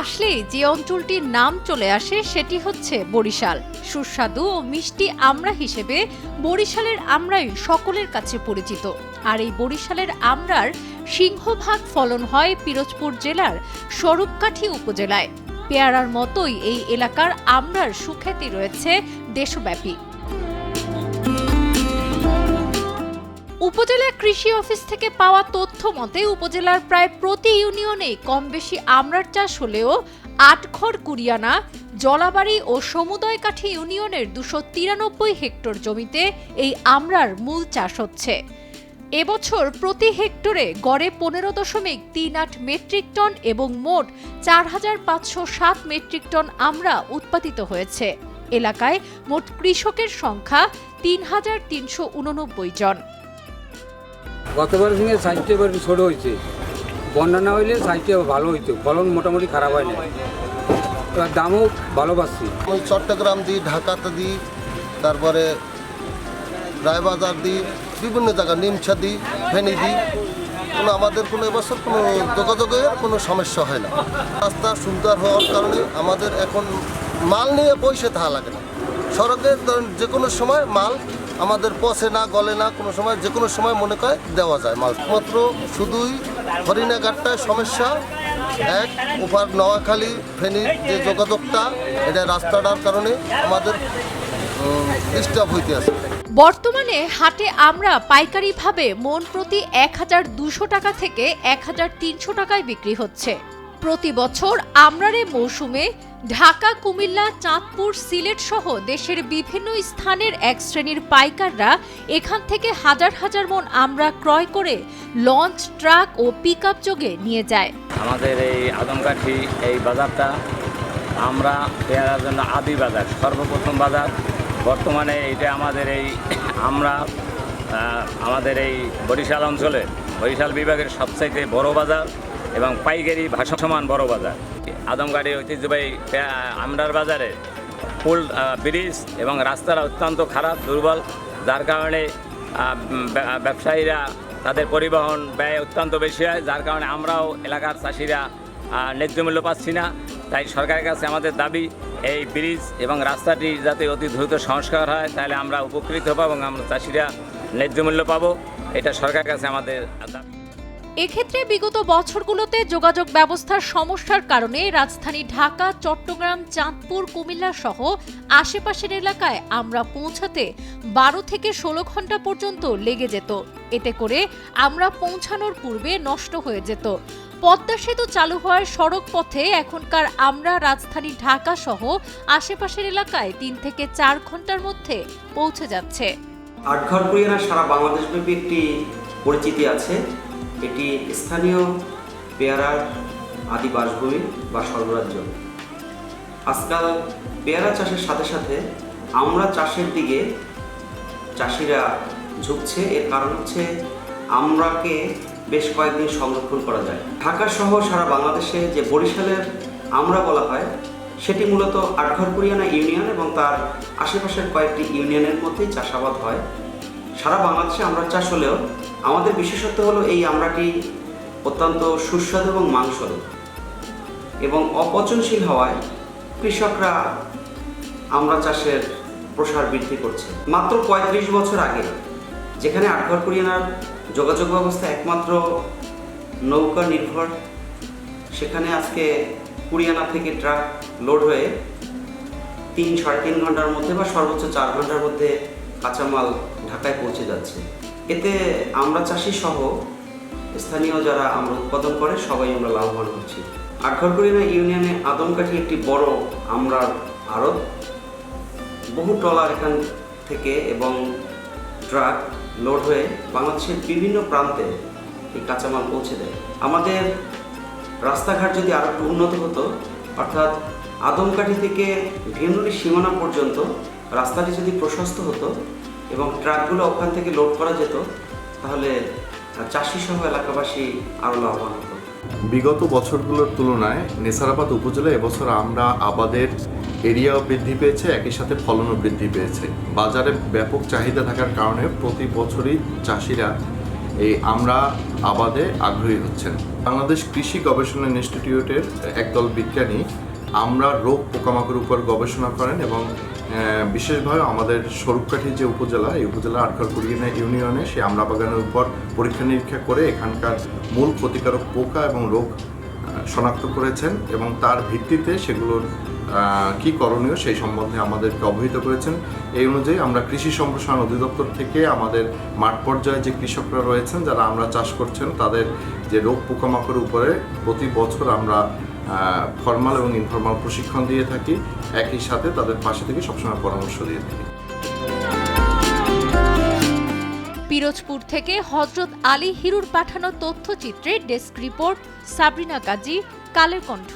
আসলেই যে অঞ্চলটির নাম চলে আসে সেটি হচ্ছে বরিশাল। সুস্বাদু ও মিষ্টি আমড়া হিসেবে বরিশালের আমড়াই সকলের কাছে পরিচিত। আর এই বরিশালের আমড়ার সিংহভাগ ফলন হয় পিরোজপুর জেলার স্বরূপকাঠি উপজেলায়। পেয়ারার মতোই এই এলাকার আমড়ার সুখ্যাতি রয়েছে দেশব্যাপী। উপজেলা কৃষি অফিস থেকে পাওয়া তথ্য মতে, উপজেলার প্রায় প্রতি ইউনিয়নে কম বেশি আমড়ার চাষ হলেও আটঘর কুরিয়ানা জলাবাড়ি ও সমুদয়কাঠি ইউনিয়নের দুশো তিরানব্বই হেক্টর জমিতে এই আমড়ার মূল চাষ হচ্ছে। এবছর প্রতি হেক্টরে গড়ে পনেরো দশমিক তিন আট মেট্রিক টন এবং মোট চার হাজার পাঁচশো সাত মেট্রিক টন আমড়া উৎপাদিত হয়েছে। এলাকায় মোট কৃষকের সংখ্যা তিন হাজার তিনশো উননব্বই জন। গতবার সঙ্গে সাইজটা এবার ছোটো হয়েছে। বন্যা না হইলে সাইজটা ভালো হইতো। ফলন মোটামুটি খারাপ হয় না এবার দামও ভালো পাচ্ছি। ওই চট্টগ্রাম দিই ঢাকাতে দিই তারপরে রায়বাজার দিই বিভিন্ন জায়গা নিমছা দিই ফেনি দিই কোনো আমাদের কোনো এবছর কোনো যোগাযোগের কোনো সমস্যা হয় না। রাস্তা সুন্দর হওয়ার কারণে আমাদের এখন মাল নিয়ে পয়সা থাকা লাগে না। সড়কের যে কোনো সময় মাল আমাদের পচে না, গলে না, কোনো সময়, যে কোনো সময় মনে করে দেওয়া যায় মাল। মাত্র শুধুই হরিণাঘাটটায় সমস্যা। এক, ওপার নোয়াখালী ফেনীর যে যোগাযোগটা, এটা রাস্তাটার কারণে আমাদের ডিস্টার্ব হইতে আছে। বর্তমানে হাটে আমরা পাইকারিভাবে মন প্রতি এক হাজার দুশো টাকা থেকে এক হাজার তিনশো টাকায় বিক্রি হচ্ছে। প্রতি বছর আমরারে মৌসুমে ঢাকা, কুমিল্লা, চাঁদপুর, সিলেট সহ দেশের বিভিন্ন স্থানের এক শ্রেণির পাইকাররা এখান থেকে হাজার হাজার মন আমরা ক্রয় করে লঞ্চ, ট্রাক ও পিকআপ যোগে নিয়ে যায়। আমাদের এই আদমকাঠি এই বাজারটা আমরা পেয়ারার জন্য আদি বাজার, সর্বপ্রথম বাজার। বর্তমানে এটা আমাদের এই আমরা আমাদের এই বরিশাল অঞ্চলে বরিশাল বিভাগের সবচাইতে বড় বাজার। এবং পাইকারি ভাসমান বড় বাজার। আদমকাঠি ঐতিহ্যবাহী আমরার বাজারে পুল ব্রিজ এবং রাস্তাটা অত্যন্ত খারাপ, দুর্বল। যার কারণে ব্যবসায়ীরা তাদের পরিবহন ব্যয় অত্যন্ত বেশি হয়। যার কারণে আমরাও এলাকার চাষিরা ন্যায্য মূল্য পাচ্ছি না। তাই সরকারের কাছে আমাদের দাবি, এই ব্রিজ এবং রাস্তাটি যাতে অতি দ্রুত সংস্কার হয়, তাহলে আমরা উপকৃত হব এবং আমরা চাষিরা ন্যায্য মূল্য পাবো। এটা সরকারের কাছে আমাদের দাবি। এক্ষেত্রে বিগত বছরগুলোতে যোগাযোগ ব্যবস্থার সমস্যার কারণে রাজধানী ঢাকা, চট্টগ্রাম, চাঁদপুর, কুমিল্লা সহ আশেপাশের এলাকায় আমরা পৌঁছাতে বারো থেকে ষোলো ঘণ্টা পর্যন্ত লেগে যেত। এতে করে আমরা পৌঁছানোর পূর্বে নষ্ট হয়ে যেত। পদ্মা সেতু চালু হওয়ার সড়ক পথে এখনকার আমরা রাজধানী ঢাকা সহ আশেপাশের এলাকায় তিন থেকে চার ঘণ্টার মধ্যে পৌঁছে যাচ্ছে। আটঘর সারা বাংলাদেশব্যাপী একটি পরিচিতি আছে। এটি স্থানীয় পেয়ারার আদি বাসভূমি বা সর্বরাজ্য আজকাল পেয়ারা চাষের সাথে সাথে আমরা চাষের দিকে চাষিরা ঝুঁকছে। এর কারণ হচ্ছে আমরাকে বেশ কয়েকদিন সংরক্ষণ করা যায়। ঢাকা সহ সারা বাংলাদেশে যে বরিশালের আমরা বলা হয়, সেটি মূলত আটঘর কুরিয়ানা ইউনিয়ন এবং তার আশেপাশের কয়েকটি ইউনিয়নের মধ্যেই চাষাবাদ হয়। সারা বাংলাদেশে আমরা চাষ হলেও আমাদের বিশেষত্ব হলো এই আমরাটি অত্যন্ত সুস্বাদু এবং মাংসল এবং অপচনশীল হওয়ায় কৃষকরা আমরা চাষের প্রসার বৃদ্ধি করছে। মাত্র পঁয়ত্রিশ বছর আগে যেখানে আটঘর কুরিয়ানার যোগাযোগ ব্যবস্থা একমাত্র নৌকা নির্ভর, সেখানে আজকে কুরিয়ানা থেকে ট্রাক লোড হয়ে তিন সাড়ে তিন ঘণ্টার মধ্যে বা সর্বোচ্চ চার ঘণ্টার মধ্যে কাঁচামাল ঢাকায় পৌঁছে যাচ্ছে। এতে আমরা চাষি সহ স্থানীয় যারা আমরা উৎপাদন করে, সবাই আমরা লাভবান হচ্ছি। আটঘরকুড়িনা ইউনিয়নে আদমকাঠি একটি বড় আমরার আড়ত। বহু ট্রলার এখান থেকে এবং ট্রাক লোড হয়ে বাংলাদেশের বিভিন্ন প্রান্তে এই কাঁচামাল পৌঁছে দেয়। আমাদের রাস্তাঘাট যদি আরও একটু উন্নত হতো, অর্থাৎ আদমকাঠি থেকে ভেনুরি সীমানা পর্যন্ত রাস্তাটি যদি প্রশস্ত হতো এবং ট্রাকগুলো ওখান থেকে লোড করা যেত, তাহলে চাষি সহ এলাকাবাসী আরও লাভবান হতো। বিগত বছরগুলোর তুলনায় নেসারাবাদ উপজেলা এবছর আমরা আবাদের এরিয়াও বৃদ্ধি পেয়েছে, একই সাথে ফলনও বৃদ্ধি পেয়েছে। বাজারে ব্যাপক চাহিদা থাকার কারণে প্রতি বছরই চাষিরা এই আমরা আবাদে আগ্রহী হচ্ছেন। বাংলাদেশ কৃষি গবেষণা ইনস্টিটিউটের একদল বিজ্ঞানী আমরা রোগ পোকামাকড়ের উপর গবেষণা করেন এবং বিশেষভাবে আমাদের স্বরূপকাঠি যে উপজেলা, এই উপজেলা আটঘর কুড়িয়ানা ইউনিয়নে সেই আমলা বাগানের উপর পরীক্ষা নিরীক্ষা করে এখানকার মূল ক্ষতিকারক পোকা এবং রোগ শনাক্ত করেছেন এবং তার ভিত্তিতে সেগুলোর কি করণীয় সেই সম্বন্ধে আমাদেরকে অবহিত করেছেন। এই অনুযায়ী আমরা কৃষি সম্প্রসারণ অধিদপ্তর থেকে আমাদের মাঠ পর্যায়ে যে কৃষকরা রয়েছেন, যারা আমরা চাষ করছেন, তাদের যে রোগ পোকামাকড়ের উপরে প্রতি বছর আমরা ফর্মাল এবং ইনফর্মাল প্রশিক্ষণ দিয়ে থাকি। একই সাথে তাদের পাশে থেকে সবসময় পরামর্শ দিয়ে থাকি। পিরোজপুর থেকে হজরত আলী হিরুর পাঠানো তথ্যচিত্রে ডেস্ক রিপোর্ট সাবরিনা কাজী, কালের কণ্ঠ।